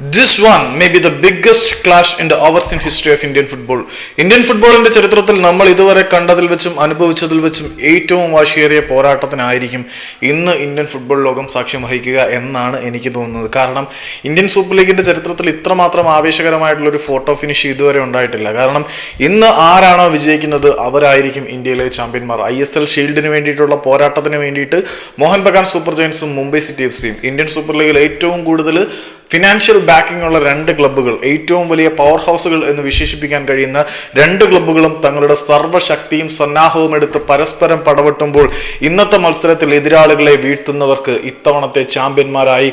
This one may be the biggest clash in the hours in history of Indian football Indian ഫുട്ബോളിന്റെ ചരിത്രത്തിൽ നമ്മൾ ഇതുവരെ കണ്ടതിൽ വെച്ചും അനുഭവിച്ചതിൽ വെച്ചും ഏറ്റവും വാശിയേറിയ പോരാട്ടത്തിനായിരിക്കും ഇന്ന് ഇന്ത്യൻ ഫുട്ബോൾ ലോകം സാക്ഷ്യം വഹിക്കുക എന്നാണ് എനിക്ക് തോന്നുന്നത്. കാരണം ഇന്ത്യൻ സൂപ്പർ ലീഗിന്റെ ചരിത്രത്തിൽ ഇത്രമാത്രം ആവേശകരമായിട്ടുള്ള ഒരു ഫോട്ടോ ഫിനിഷ് ഇതുവരെ ഉണ്ടായിട്ടില്ല. കാരണം ഇന്ന് ആരാണോ വിജയിക്കുന്നത് അവരായിരിക്കും ഇന്ത്യയിലെ ചാമ്പ്യന്മാർ. ഐ എസ് എൽ ഷീൽഡിന് വേണ്ടിയിട്ടുള്ള പോരാട്ടത്തിന് വേണ്ടിയിട്ട് മോഹൻ ബഗാൻ സൂപ്പർ ജയൻസും മുംബൈ സിറ്റി എഫ് സിയും. ഇന്ത്യൻ സൂപ്പർ ലീഗിൽ ഏറ്റവും കൂടുതൽ ഫിനാൻഷ്യൽ ബാക്കിംഗ് ഉള്ള രണ്ട് ക്ലബ്ബുകൾ ഏറ്റവും വലിയ പവർ ഹൗസുകൾ എന്ന് വിശേഷിപ്പിക്കാൻ കഴിയുന്ന രണ്ട് ക്ലബ്ബുകളും തങ്ങളുടെ സർവശക്തിയും സന്നാഹവും എടുത്ത് പരസ്പരം പടവെട്ടുമ്പോൾ ഇന്നത്തെ മത്സരത്തിൽ എതിരാളികളെ വീഴ്ത്തുന്നവർക്ക് ഇത്തവണത്തെ ചാമ്പ്യന്മാരായി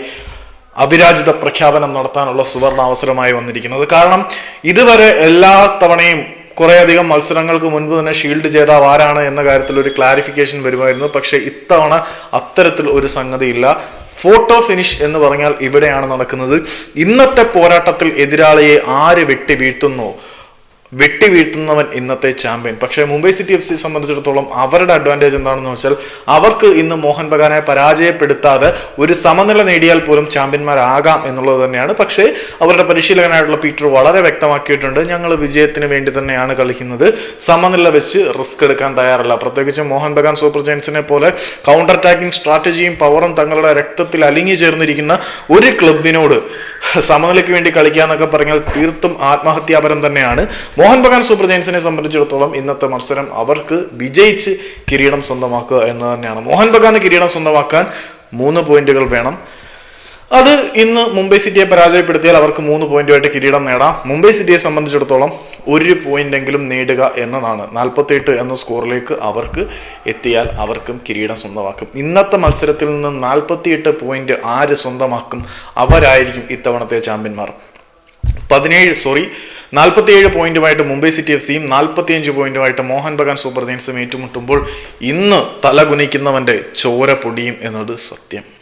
അവിരാജിത പ്രഖ്യാപനം നടത്താനുള്ള സുവർണ അവസരമായി വന്നിരിക്കുന്നത്. കാരണം ഇതുവരെ എല്ലാ തവണയും കുറേയധികം മത്സരങ്ങൾക്ക് മുൻപ് തന്നെ ഷീൽഡ് ജേതാവ് ആരാണ് എന്ന കാര്യത്തിൽ ഒരു ക്ലാരിഫിക്കേഷൻ വരുമായിരുന്നു. പക്ഷേ ഇത്തവണ അത്തരത്തിൽ ഒരു സംഗതിയില്ല. ഫോട്ടോ ഫിനിഷ് എന്ന് പറഞ്ഞാൽ ഇവിടെയാണ് നടക്കുന്നത്. ഇന്നത്തെ പോരാട്ടത്തിൽ എതിരാളിയെ ആര് വെട്ടി വീഴ്ത്തുന്നു? വെട്ടി വീഴ്ത്തുന്നവൻ ഇന്നത്തെ ചാമ്പ്യൻ പക്ഷേ മുംബൈ സിറ്റി എഫ് സി സംബന്ധിച്ചിടത്തോളം അവരുടെ അഡ്വാന്റേജ് എന്താണെന്ന് വെച്ചാൽ അവർക്ക് ഇന്ന് മോഹൻ ബഗാനെ പരാജയപ്പെടുത്താതെ ഒരു സമനില നേടിയാൽ പോലും ചാമ്പ്യന്മാരാകാം എന്നുള്ളത് തന്നെയാണ്. പക്ഷേ അവരുടെ പരിശീലകനായിട്ടുള്ള പീറ്റർ വളരെ വ്യക്തമാക്കിയിട്ടുണ്ട്. ഞങ്ങൾ വിജയത്തിന് വേണ്ടി തന്നെയാണ് കളിക്കുന്നത്. സമനില വെച്ച് റിസ്ക് എടുക്കാൻ തയ്യാറല്ല. പ്രത്യേകിച്ച് മോഹൻ ബഗാൻ സൂപ്പർ ജയൻസിനെ പോലെ കൗണ്ടർ അറ്റാക്കിംഗ് സ്ട്രാറ്റജിയും പവറും തങ്ങളുടെ രക്തത്തിൽ അലിഞ്ഞു ചേർന്നിരിക്കുന്ന ഒരു ക്ലബിനോട് സമനിലയ്ക്ക് വേണ്ടി കളിക്കുക എന്നൊക്കെ പറഞ്ഞാൽ തീർത്തും ആത്മഹത്യാപരം തന്നെയാണ്. മോഹൻ ബഗാൻ സൂപ്പർ ജയൻസിനെ സംബന്ധിച്ചിടത്തോളം ഇന്നത്തെ മത്സരം അവർക്ക് വിജയിച്ച് കിരീടം സ്വന്തമാക്കുക എന്ന് തന്നെയാണ്. മോഹൻ ബഗാന് കിരീടം സ്വന്തമാക്കാൻ മൂന്ന് പോയിന്റുകൾ വേണം. അത് ഇന്ന് മുംബൈ സിറ്റിയെ പരാജയപ്പെടുത്തിയാൽ അവർക്ക് മൂന്ന് പോയിന്റുമായിട്ട് കിരീടം നേടാം. മുംബൈ സിറ്റിയെ സംബന്ധിച്ചിടത്തോളം ഒരു പോയിന്റെങ്കിലും നേടുക എന്നതാണ്. നാൽപ്പത്തിയെട്ട് എന്ന സ്കോറിലേക്ക് അവർക്ക് എത്തിയാൽ അവർക്കും കിരീടം സ്വന്തമാക്കും. ഇന്നത്തെ മത്സരത്തിൽ നിന്ന് നാൽപ്പത്തിയെട്ട് പോയിന്റ് ആര് സ്വന്തമാക്കും അവരായിരിക്കും ഇത്തവണത്തെ ചാമ്പ്യന്മാർ. പതിനേഴ് സോറി നാൽപ്പത്തിയേഴ് പോയിന്റുമായിട്ട് മുംബൈ സിറ്റി എഫ് സിയും നാൽപ്പത്തിയഞ്ച് പോയിന്റുമായിട്ട് മോഹൻ ബഗാൻ സൂപ്പർ ജയൻസും ഏറ്റുമുട്ടുമ്പോൾ ഇന്ന് തലകുനിക്കുന്നവന്റെ ചോര പൊടിയും എന്നത് സത്യം.